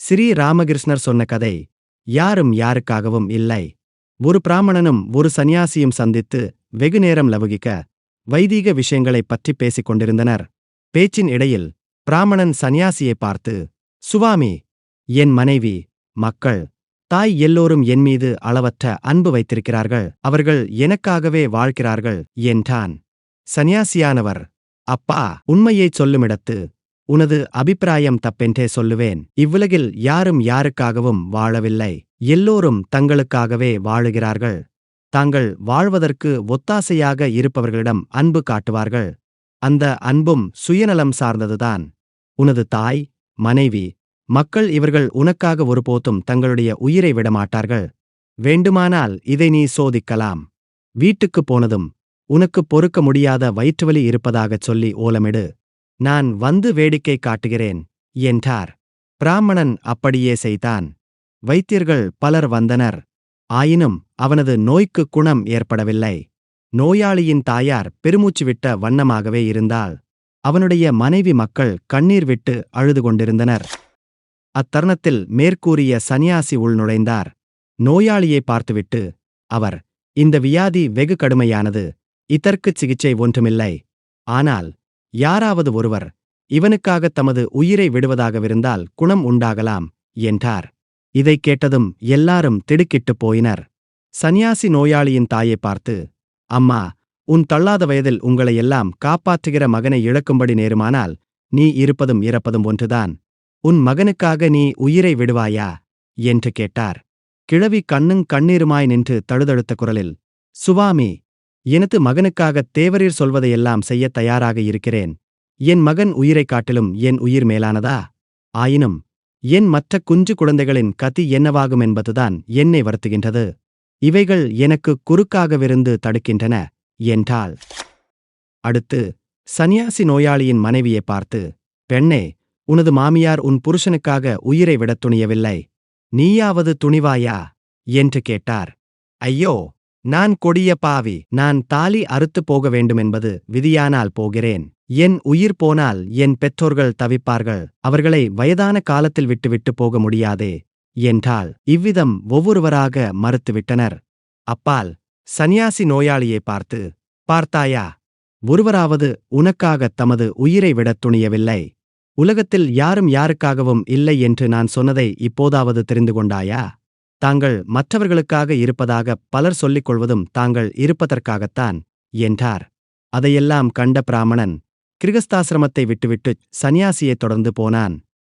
ஸ்ரீ ராமகிருஷ்ணர் சொன்ன கதை யாரும் யாருக்காகவும் இல்லை. ஒரு பிராமணனும் ஒரு சந்நியாசியும் சந்தித்து வெகுநேரம் லவுகிக்க வைதீக விஷயங்களைப் பற்றிப் பேசிக் கொண்டிருந்தனர். பேச்சின் இடையில் பிராமணன் சந்நியாசியை பார்த்து சுவாமி என் மனைவி மக்கள் தாய் எல்லோரும் என் மீது அளவற்ற அன்பு வைத்திருக்கிறார்கள். அவர்கள் எனக்காகவே வாழ்கிறார்கள் என்றான். சந்நியாசியானவர் அப்பா உண்மையைச் சொல்லுமிடத்து உனது அபிப்பிராயம் தப்பென்றே சொல்லுவேன். இவ்வுலகில் யாரும் யாருக்காகவும் வாழவில்லை. எல்லோரும் தங்களுக்காகவே வாழுகிறார்கள். தாங்கள் வாழ்வதற்கு ஒத்தாசையாக இருப்பவர்களிடம் அன்பு காட்டுவார்கள். அந்த அன்பும் சுயநலம் சார்ந்ததுதான். உனது தாய் மனைவி மக்கள் இவர்கள் உனக்காக ஒருபோதும் தங்களுடைய உயிரை விடமாட்டார்கள். வேண்டுமானால் இதை நீ சோதிக்கலாம். வீட்டுக்குப் போனதும் உனக்கு பொறுக்க முடியாத வயிற்றுவலி இருப்பதாகச் சொல்லி ஓலமிடு. நான் வந்து வேடிக்கை காட்டுகிறேன் என்றார். பிராமணன் அப்படியே செய்தான். வைத்தியர்கள் பலர் வந்தனர். ஆயினும் அவனது நோய்க்கு குணம் ஏற்படவில்லை. நோயாளியின் தாயார் பெருமூச்சு விட்ட வண்ணமாகவே இருந்தாள். அவனுடைய மனைவி மக்கள் கண்ணீர் விட்டு அழுது கொண்டிருந்தனர். அத்தருணத்தில் மேற்கூறிய சந்நியாசி உள்நுழைந்தார் நோயாளியை பார்த்துவிட்டு அவர் இந்த வியாதி வெகு கடுமையானது. இதற்குச் சிகிச்சை ஒன்றுமில்லை. ஆனால் யாராவது ஒருவர் இவனுக்காக தமது உயிரை விடுவதாகவிருந்தால் குணம் உண்டாகலாம் என்றார். இதைக் கேட்டதும் எல்லாரும் திடுக்கிட்டுப் போயினர். சந்நியாசி நோயாளியின் தாயை பார்த்து அம்மா உன் தள்ளாத வயதில் உங்களை எல்லாம் காப்பாற்றுகிற மகனை இழக்கும்படி நேருமானால் நீ இருப்பதும் இறப்பதும் ஒன்றுதான். உன் மகனுக்காக நீ உயிரை விடுவாயா? என்று கேட்டார். கிழவி கண்ணுங் கண்ணீருமாய் நின்று தழுதழுத்த குரலில் சுவாமி எனது மகனுக்காகத் தேவரீர் சொல்வதையெல்லாம் செய்யத் தயாராக இருக்கிறேன். என் மகன் உயிரைக் காட்டிலும் என் உயிர் மேலானதா? ஆயினும் என் மற்ற குஞ்சு குழந்தைகளின் கதி என்னவாகும் என்பதுதான் என்னை வருத்துகின்றது. இவைகள் எனக்கு குறுக்காகவிருந்து தடுக்கின்றன என்றாள். அடுத்து சந்நியாசி நோயாளியின் மனைவியை பார்த்து பெண்ணே உனது மாமியார் உன் புருஷனுக்காக உயிரை விடத் துணியவில்லை. நீயாவது துணிவாயா? என்று கேட்டார். ஐயோ நான் கொடிய பாவி நான் தாலி அறுத்துப் போக வேண்டுமென்பது விதியானால் போகிறேன். என் உயிர் போனால் என் பெற்றோர்கள் தவிப்பார்கள் அவர்களை வயதான காலத்தில் விட்டுவிட்டு போக முடியாதே என்றால் இவ்விதம் ஒவ்வொருவராக மறுத்துவிட்டனர். அப்பால் சந்நியாசி நோயாளியை பார்த்து பார்த்தாயா ஒருவராவது உனக்காக தமது உயிரை விடத் துணியவில்லை. உலகத்தில் யாரும் யாருக்காகவும் இல்லை என்று நான் சொன்னதை இப்போதாவது தெரிந்து கொண்டாயா? தாங்கள் மற்றவர்களுக்காக இருப்பதாக பலர் சொல்லிக் கொள்வதும் தாங்கள் இருப்பதற்காகத்தான் என்றார். அதையெல்லாம் கண்ட பிராமணன் கிருகஸ்தாசிரமத்தை விட்டுவிட்டு சந்நியாசியைத் தொடர்ந்து போனான்.